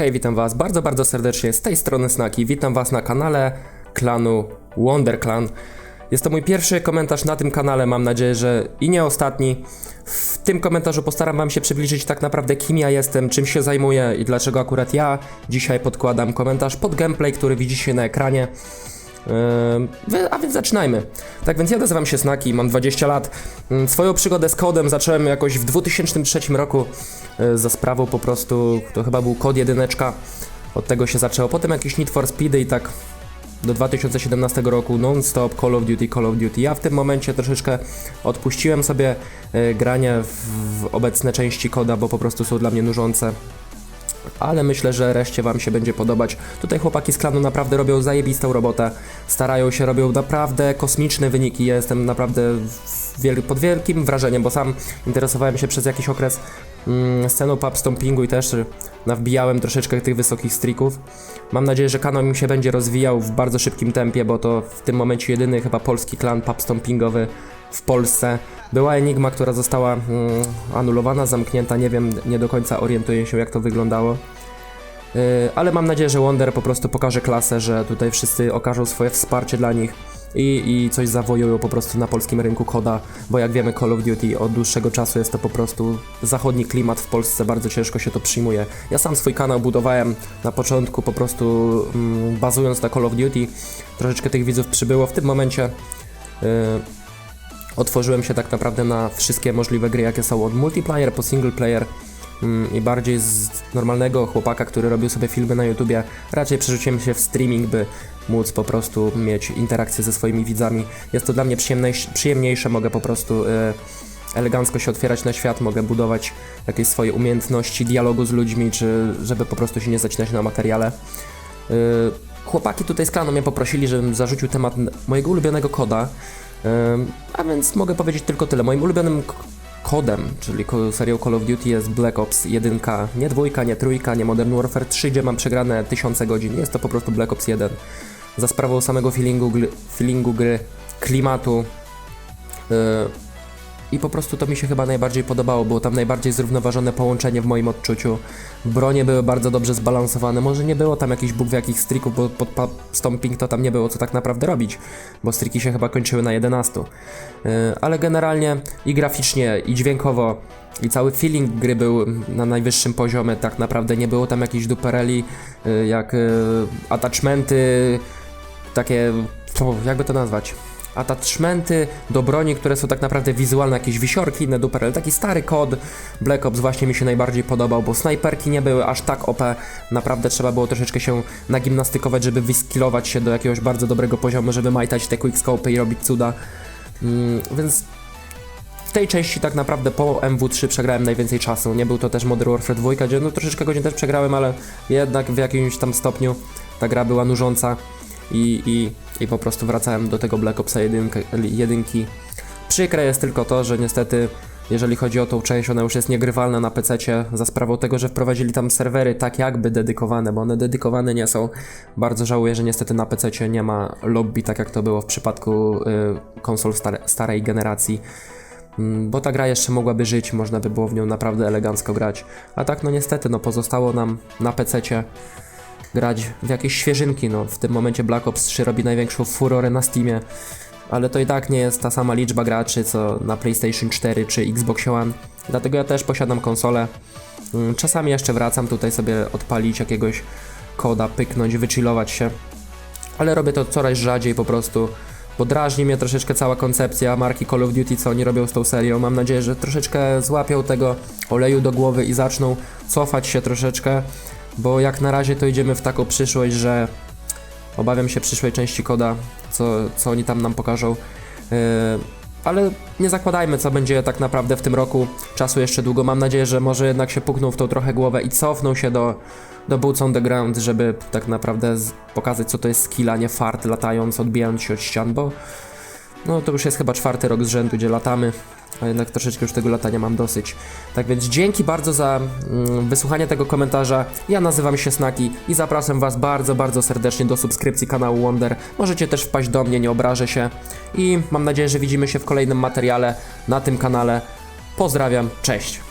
Hej, witam was bardzo, bardzo serdecznie z tej strony Snaki. Witam was na kanale klanu Wonder Clan. Jest to mój pierwszy komentarz na tym kanale, mam nadzieję, że i nie ostatni. W tym komentarzu postaram wam się przybliżyć tak naprawdę kim ja jestem, czym się zajmuję i dlaczego akurat ja dzisiaj podkładam komentarz pod gameplay, który widzicie na ekranie. A więc zaczynajmy. Tak więc ja nazywam się Snaki, mam 20 lat. Yy, Swoją przygodę z kodem zacząłem jakoś w 2003 roku yy, za sprawą po prostu, to chyba był kod jedyneczka. Od tego się zaczęło. Potem jakieś Need for Speedy i tak do 2017 roku non-stop Call of Duty, Call of Duty. Ja w tym momencie troszeczkę odpuściłem sobie yy, granie w obecne części koda, bo po prostu są dla mnie nużące ale myślę, że reszcie Wam się będzie podobać. Tutaj chłopaki z klanu naprawdę robią zajebistą robotę, starają się, robią naprawdę kosmiczne wyniki. Ja jestem naprawdę wiel pod wielkim wrażeniem, bo sam interesowałem się przez jakiś okres mm, sceną pub stompingu i też nawbijałem troszeczkę tych wysokich streaków. Mam nadzieję, że kanał mi się będzie rozwijał w bardzo szybkim tempie, bo to w tym momencie jedyny chyba polski klan pub stompingowy w Polsce. Była Enigma, która została mm, anulowana, zamknięta, nie wiem, nie do końca orientuję się jak to wyglądało. Yy, ale mam nadzieję, że Wonder po prostu pokaże klasę, że tutaj wszyscy okażą swoje wsparcie dla nich i, i coś zawojują po prostu na polskim rynku koda, bo jak wiemy Call of Duty od dłuższego czasu jest to po prostu zachodni klimat w Polsce, bardzo ciężko się to przyjmuje. Ja sam swój kanał budowałem na początku po prostu mm, bazując na Call of Duty, troszeczkę tych widzów przybyło w tym momencie. Yy, otworzyłem się tak naprawdę na wszystkie możliwe gry, jakie są od multiplayer po single player mm, i bardziej z normalnego chłopaka, który robił sobie filmy na YouTubie, raczej przerzuciłem się w streaming, by móc po prostu mieć interakcję ze swoimi widzami. Jest to dla mnie przyjemniejsze, mogę po prostu y, elegancko się otwierać na świat, mogę budować jakieś swoje umiejętności dialogu z ludźmi, czy żeby po prostu się nie zacinać na materiale. Y, chłopaki tutaj z klanu mnie poprosili, żebym zarzucił temat mojego ulubionego koda, A więc mogę powiedzieć tylko tyle. Moim ulubionym kodem, czyli serią Call of Duty jest Black Ops 1, nie dwójka, nie trójka, nie Modern Warfare 3, gdzie mam przegrane tysiące godzin. Jest to po prostu Black Ops 1. Za sprawą samego feelingu, feelingu gry, klimatu. I po prostu to mi się chyba najbardziej podobało, było tam najbardziej zrównoważone połączenie w moim odczuciu. Bronie były bardzo dobrze zbalansowane, może nie było tam jakichś bóg w jakich strików, bo pod stomping to tam nie było co tak naprawdę robić, bo striki się chyba kończyły na 11. Yy, ale generalnie i graficznie, i dźwiękowo, i cały feeling gry był na najwyższym poziomie, tak naprawdę nie było tam jakichś dupereli, yy, jak yy, attachmenty, takie, jakby to nazwać? Attachmenty do broni, które są tak naprawdę wizualne, jakieś wisiorki, inne duperel. Taki stary kod Black Ops właśnie mi się najbardziej podobał, bo snajperki nie były aż tak OP. Naprawdę trzeba było troszeczkę się nagimnastykować, żeby wyskilować się do jakiegoś bardzo dobrego poziomu, żeby majtać te quickscope i robić cuda. Mm, więc w tej części tak naprawdę po MW3 przegrałem najwięcej czasu. Nie był to też Modern Warfare 2, gdzie no troszeczkę godzin też przegrałem, ale jednak w jakimś tam stopniu ta gra była nużąca i, i, i po prostu wracałem do tego Black Opsa 1, jedynki. Przykre jest tylko to, że niestety jeżeli chodzi o tą część, ona już jest niegrywalna na PC za sprawą tego, że wprowadzili tam serwery tak jakby dedykowane, bo one dedykowane nie są. Bardzo żałuję, że niestety na PC nie ma lobby, tak jak to było w przypadku y, konsol stare, starej generacji. Mm, Bo ta gra jeszcze mogłaby żyć, można by było w nią naprawdę elegancko grać. A tak, no niestety, no pozostało nam na PC grać w jakieś świeżynki. No, w tym momencie Black Ops 3 robi największą furorę na Steamie, ale to i tak nie jest ta sama liczba graczy co na PlayStation 4 czy Xbox One. Dlatego ja też posiadam konsolę. Mm, Czasami jeszcze wracam tutaj sobie odpalić jakiegoś koda, pyknąć, wychillować się, ale robię to coraz rzadziej po prostu. Bo drażni mnie troszeczkę cała koncepcja marki Call of Duty, co oni robią z tą serią. Mam nadzieję, że troszeczkę złapią tego oleju do głowy i zaczną cofać się troszeczkę, bo jak na razie to idziemy w taką przyszłość, że obawiam się przyszłej części koda, co, co oni tam nam pokażą. Yy, ale nie zakładajmy, co będzie tak naprawdę w tym roku. Czasu jeszcze długo. Mam nadzieję, że może jednak się pukną w tą trochę głowę i cofną się do, do Boots on the Ground, żeby tak naprawdę pokazać, co to jest skill, a nie fart, latając, odbijając się od ścian, bo no to już jest chyba czwarty rok z rzędu, gdzie latamy, a jednak troszeczkę już tego latania mam dosyć. Tak więc dzięki bardzo za mm, wysłuchanie tego komentarza. Ja nazywam się Snaki i zapraszam Was bardzo, bardzo serdecznie do subskrypcji kanału Wonder. Możecie też wpaść do mnie, nie obrażę się. I mam nadzieję, że widzimy się w kolejnym materiale na tym kanale. Pozdrawiam, cześć!